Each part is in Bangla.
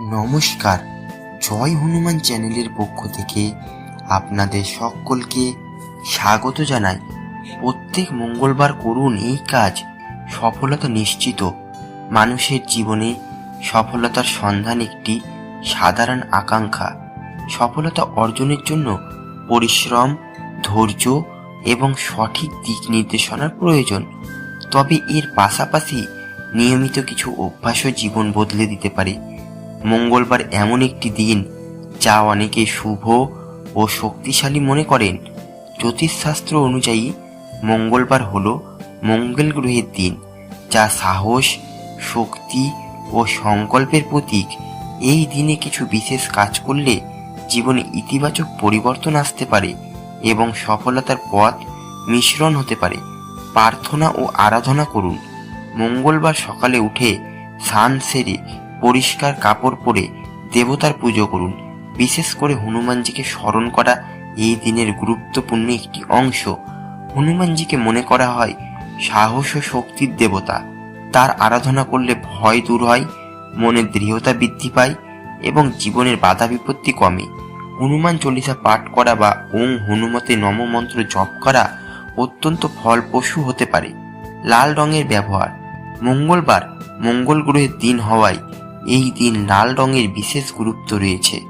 নমস্কার, জয় হনুমান চ্যানেলের পক্ষ থেকে আপনাদের সকলকে স্বাগত জানাই। প্রত্যেক মঙ্গলবার করুন এই কাজ, সফলতা নিশ্চিত। মানুষের জীবনে সফলতার সন্ধান একটি সাধারণ আকাঙ্ক্ষা। সফলতা অর্জনের জন্য পরিশ্রম, ধৈর্য এবং সঠিক দিক নির্দেশনার প্রয়োজন। তবে এর পাশাপাশি নিয়মিত কিছু অভ্যাসও জীবন বদলে দিতে পারে। মঙ্গলবার এমন একটি দিন যা অনেকে শুভ ও শক্তিশালী মনে করেন। জ্যোতিষশাস্ত্র অনুযায়ী মঙ্গলবার হল মঙ্গল গ্রহের দিন, যা সাহস, শক্তি ও সংকল্পের প্রতীক। এই দিনে কিছু বিশেষ কাজ করলে জীবনে ইতিবাচক পরিবর্তন আসতে পারে এবং সফলতার পথ মিশ্রণ হতে পারে। প্রার্থনা ও আরাধনা করুন। মঙ্গলবার সকালে উঠে স্নান সেরে পরিষ্কার কাপড় পরে দেবতার পুজো করুন। বিশেষ করে হনুমানজিকে স্মরণ করা এই দিনের গুরুত্বপূর্ণ একটি অংশ। হনুমানজিকে মনে করা হয় সাহস ও শক্তির দেবতা। তার আরাধনা করলে ভয় দূর হয় মনের দৃঢ়তা বৃদ্ধি পায় এবং জীবনের বাধা বিপত্তি কমে। হনুমান চল্লিশা পাঠ করা বা ওং হনুমতে নম মন্ত্র জপ করা অত্যন্ত ফলপ্রসূ হতে পারে। লাল রঙের ব্যবহার। মঙ্গলবার মঙ্গল গ্রহের দিন হওয়ায় এই দিন লাল রঙের বিশেষ গুরুত্ব রয়েছে।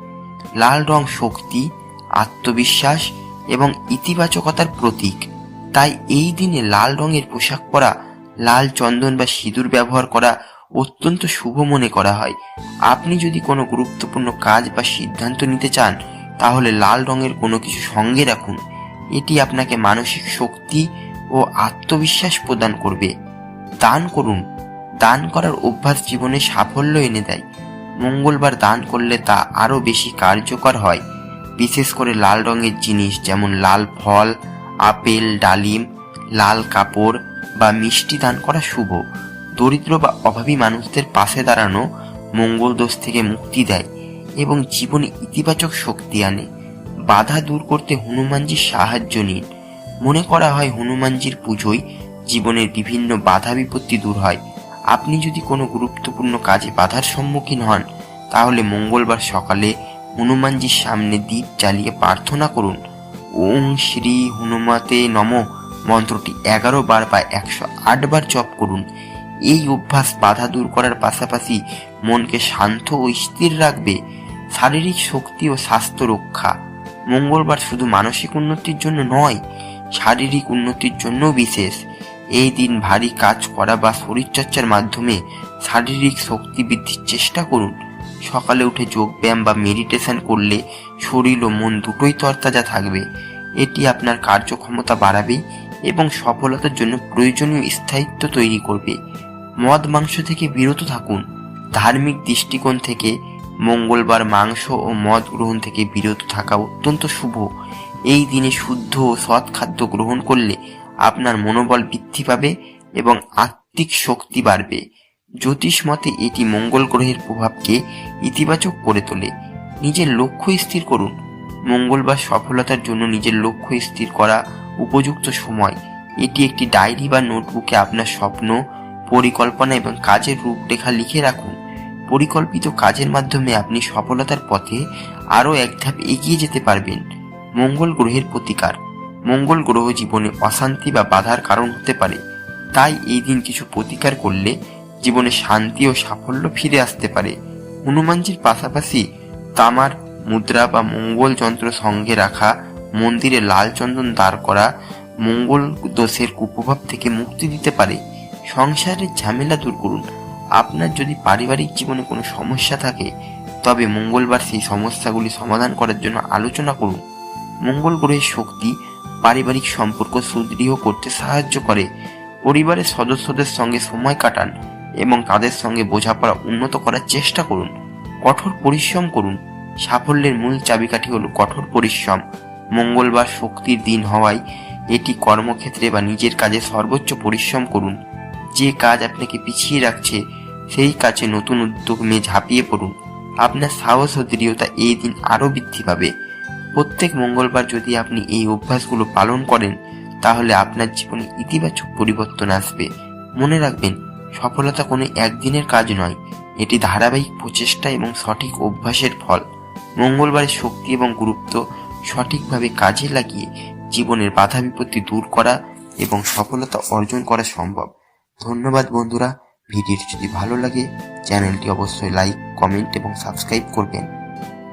লাল রং শক্তি, আত্মবিশ্বাস এবং ইতিবাচকতার প্রতীক। তাই এই দিনে লাল রঙের পোশাক পরা, লাল চন্দন বা সিঁদুর ব্যবহার করা অত্যন্ত শুভ মনে করা হয়। আপনি যদি কোনো গুরুত্বপূর্ণ কাজ বা সিদ্ধান্ত নিতে চান, তাহলে লাল রঙের কোনো কিছু সঙ্গে রাখুন। এটি আপনাকে মানসিক শক্তি ও আত্মবিশ্বাস প্রদান করবে। দান করুন। দান করার অভ্যাস জীবনে সাফল্য এনে দেয়। মঙ্গলবার দান করলে তা আরও বেশি কার্যকর হয়। বিশেষ করে লাল রঙের জিনিস যেমন লাল ফল, আপেল, ডালিম, লাল কাপড় বা মিষ্টি দান করা শুভ। দরিদ্র বা অভাবী মানুষদের পাশে দাঁড়ানো মঙ্গল দোষ থেকে মুক্তি দেয় এবং জীবনে ইতিবাচক শক্তি আনে। বাধা দূর করতে হনুমানজির সাহায্য নিন। মনে করা হয় হনুমানজির পুজোয় জীবনের বিভিন্ন বাধা বিপত্তি দূর হয়। আপনি যদি কোনো গুরুত্বপূর্ণ কাজে বাধার সম্মুখীন হন, তাহলে মঙ্গলবার সকালে হনুমানজির সামনে দ্বীপ জ্বালিয়ে প্রার্থনা করুন। ওং শ্রী হনুমাতে নম। মন্ত্রটি এগারো বার বা একশো আট বার জপ করুন। এই অভ্যাস বাধা দূর করার পাশাপাশি মনকে শান্ত ও স্থির রাখবে। শারীরিক শক্তি ও স্বাস্থ্য রক্ষা। মঙ্গলবার শুধু মানসিক উন্নতির জন্য নয়, শারীরিক উন্নতির জন্য বিশেষ। এই দিন ভারী কাজ করা বা শরীরচর্চার মাধ্যমে শারীরিক শক্তি বৃদ্ধির চেষ্টা করুন। সকালে উঠে যোগব্যায়াম বা মেডিটেশন করলে শরীর ও মন দুটোই তরতাজা থাকবে। এটি আপনার কার্যক্ষমতা বাড়াবে এবং সফলতার জন্য প্রয়োজনীয় স্থায়িত্ব তৈরি করবে। মদ মাংস থেকে বিরত থাকুন। ধার্মিক দৃষ্টিকোণ থেকে মঙ্গলবার মাংস ও মদ গ্রহণ থেকে বিরত থাকা অত্যন্ত শুভ। এই দিনে শুদ্ধ ও সৎ খাদ্য গ্রহণ করলে আপনার মনোবল বৃদ্ধি পাবে এবং আত্মিক শক্তি বাড়বে। জ্যোতিষ মতে এটি মঙ্গল গ্রহের প্রভাবকে ইতিবাচক করে তোলে। নিজের লক্ষ্য স্থির করুন। মঙ্গলবার সফলতার জন্য নিজের লক্ষ্য স্থির করা উপযুক্ত সময়। এটি একটি ডায়েরি বা নোটবুকে আপনার স্বপ্ন, পরিকল্পনা এবং কাজের রূপরেখা লিখে রাখুন। পরিকল্পিত কাজের মাধ্যমে আপনি সফলতার পথে আরও এক ধাপ এগিয়ে যেতে পারবেন। মঙ্গল গ্রহের প্রতিকার। মঙ্গল গ্রহ জীবনে অশান্তি বা বাধার কারণ হতে পারে। তাই এই দিন কিছু প্রতিকার করলে জীবনে শান্তি ও সাফল্য ফিরে আসতে পারে। হনুমানজির পাশাপাশি তামার মুদ্রা বা মঙ্গল যন্ত্র সঙ্গে রাখা, মন্দিরে লাল চন্দন দাঁড় করা, মঙ্গল দোষের কুপ্রভাব থেকে মুক্তি দিতে পারে। সংসারের ঝামেলা দূর করুন। আপনার যদি পারিবারিক জীবনে কোনো সমস্যা থাকে, তবে মঙ্গলবার সেই সমস্যাগুলি সমাধান করার জন্য আলোচনা করুন। মঙ্গল গ্রহের শক্তি পারিবারিক সম্পর্ক সুদৃঢ় করতে সাহায্য করে। পরিবারের সদস্যদের সঙ্গে সময় কাটান এবং তাদের সঙ্গে বোঝাপড়া উন্নত করার চেষ্টা করুন। কঠোর পরিশ্রম করুন। সাফল্যের মূল চাবিকাঠি হল কঠোর পরিশ্রম। মঙ্গলবার শক্তির দিন হওয়ায় এটি কর্মক্ষেত্রে বা নিজের কাজে সর্বোচ্চ পরিশ্রম করুন। যে কাজ আপনাকে পিছিয়ে রাখছে, সেই কাজে নতুন উদ্যোগ নিয়ে ঝাঁপিয়ে পড়ুন। আপনার সাহস ও দৃঢ়তা এই দিন আরও বৃদ্ধি পাবে। প্রত্যেক মঙ্গলবার যদি আপনি এই অভ্যাসগুলো পালন করেন, তাহলে আপনার জীবনে ইতিবাচক পরিবর্তন আসবে। মনে রাখবেন, সফলতা কোনো একদিনের কাজ নয়, এটি ধারাবাহিক প্রচেষ্টা এবং সঠিক অভ্যাসের ফল। মঙ্গলবারের শক্তি এবং গুরুত্ব সঠিকভাবে কাজে লাগিয়ে জীবনের বাধা বিপত্তি দূর করা এবং সফলতা অর্জন করা সম্ভব। ধন্যবাদ বন্ধুরা, ভিডিওটি যদি ভালো লাগে, চ্যানেলটি অবশ্যই লাইক, কমেন্ট এবং সাবস্ক্রাইব করবেন।